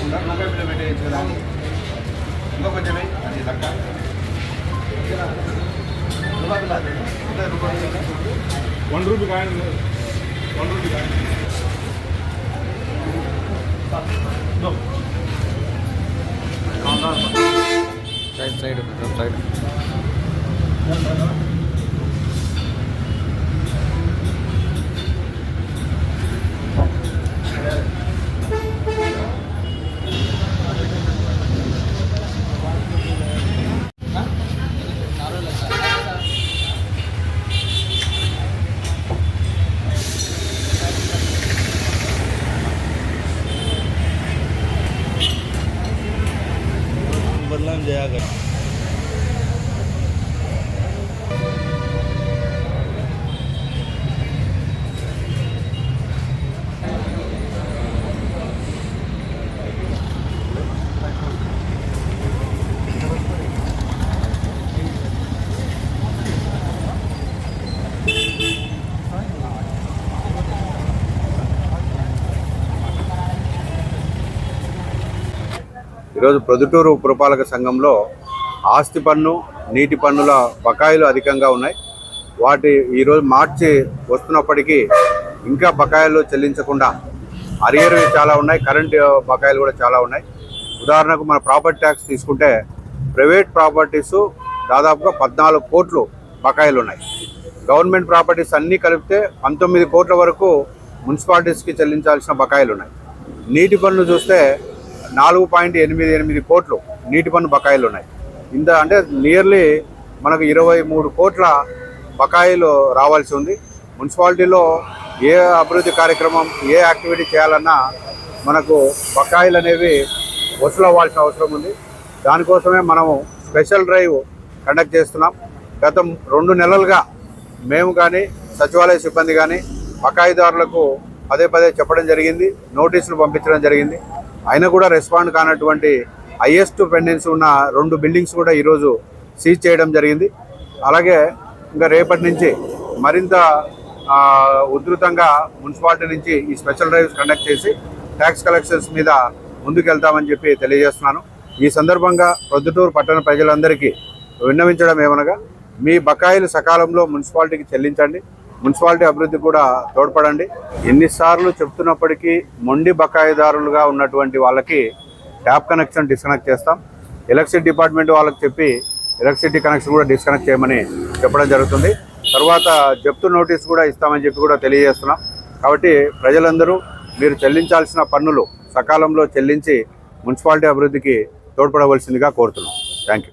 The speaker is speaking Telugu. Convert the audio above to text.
చేయొచ్చు కదా ఇంకో కొంచెం వేయి. అది లక్క one rupee coin one rupee coin side side కొంచెం సైడ్ बदलाव जाएगा ఈరోజు ప్రొద్దుటూరు పురపాలక సంఘంలో ఆస్తి పన్ను నీటి పన్నుల బకాయిలు అధికంగా ఉన్నాయి. వాటి ఈరోజు మార్చి వస్తున్నప్పటికీ ఇంకా బకాయిలు చెల్లించకుండా అరియర్ చాలా ఉన్నాయి కరెంట్ బకాయిలు కూడా చాలా ఉన్నాయి. ఉదాహరణకు మన ప్రాపర్టీ ట్యాక్స్ తీసుకుంటే ప్రైవేట్ ప్రాపర్టీస్ దాదాపుగా పద్నాలుగు కోట్లు బకాయిలు ఉన్నాయి. గవర్నమెంట్ ప్రాపర్టీస్ అన్నీ కలిపితే పంతొమ్మిది కోట్ల వరకు మున్సిపాలిటీస్కి చెల్లించాల్సిన బకాయిలు ఉన్నాయి. నీటి పన్ను చూస్తే నాలుగు పాయింట్ ఎనిమిది ఎనిమిది కోట్లు నీటి పన్ను బకాయిలు ఉన్నాయి. ఇంత అంటే నియర్లీ మనకు ఇరవై మూడు కోట్ల బకాయిలు రావాల్సి ఉంది. మున్సిపాలిటీలో ఏ అభివృద్ధి కార్యక్రమం ఏ యాక్టివిటీ చేయాలన్నా మనకు బకాయిలు అనేవి వసూలు అవ్వాల్సిన అవసరం ఉంది. దానికోసమే మనము స్పెషల్ డ్రైవ్ కండక్ట్ చేస్తున్నాం. గత రెండు నెలలుగా మేము కానీ సచివాలయ సిబ్బంది కానీ బకాయిదారులకు పదే పదే చెప్పడం జరిగింది నోటీసులు పంపించడం జరిగింది. అయినా కూడా రెస్పాండ్ కానటువంటి హైయెస్ట్ పెండెన్స్ ఉన్న రెండు బిల్డింగ్స్ కూడా ఈరోజు సీజ్ చేయడం జరిగింది. అలాగే ఇంకా రేపటి నుంచి మరింత ఉధృతంగా మున్సిపాలిటీ నుంచి ఈ స్పెషల్ డ్రైవ్స్ కండక్ట్ చేసి ట్యాక్స్ కలెక్షన్స్ మీద ముందుకెళ్తామని చెప్పి తెలియజేస్తున్నాను. ఈ సందర్భంగా ప్రొద్దుటూరు పట్టణ ప్రజలందరికీ విన్నవించడం ఏమనగా మీ బకాయిలు సకాలంలో మున్సిపాలిటీకి చెల్లించండి. మున్సిపాలిటీ అభివృద్ధి కూడా తోడ్పడండి. ఎన్నిసార్లు చెప్తున్నప్పటికీ మొండి బకాయిదారులుగా ఉన్నటువంటి వాళ్ళకి ట్యాప్ కనెక్షన్ డిస్కనెక్ట్ చేస్తాం. ఎలక్ట్రిసిటీ డిపార్ట్మెంట్ వాళ్ళకి చెప్పి ఎలక్ట్రిసిటీ కనెక్షన్ కూడా డిస్కనెక్ట్ చేయమని చెప్పడం జరుగుతుంది. తర్వాత జప్తు నోటీస్ కూడా ఇస్తామని చెప్పి కూడా తెలియజేస్తున్నాం. కాబట్టి ప్రజలందరూ మీరు చెల్లించాల్సిన పన్నులు సకాలంలో చెల్లించి మున్సిపాలిటీ అభివృద్ధికి తోడ్పడవలసిందిగా కోరుతున్నాం. Thank you.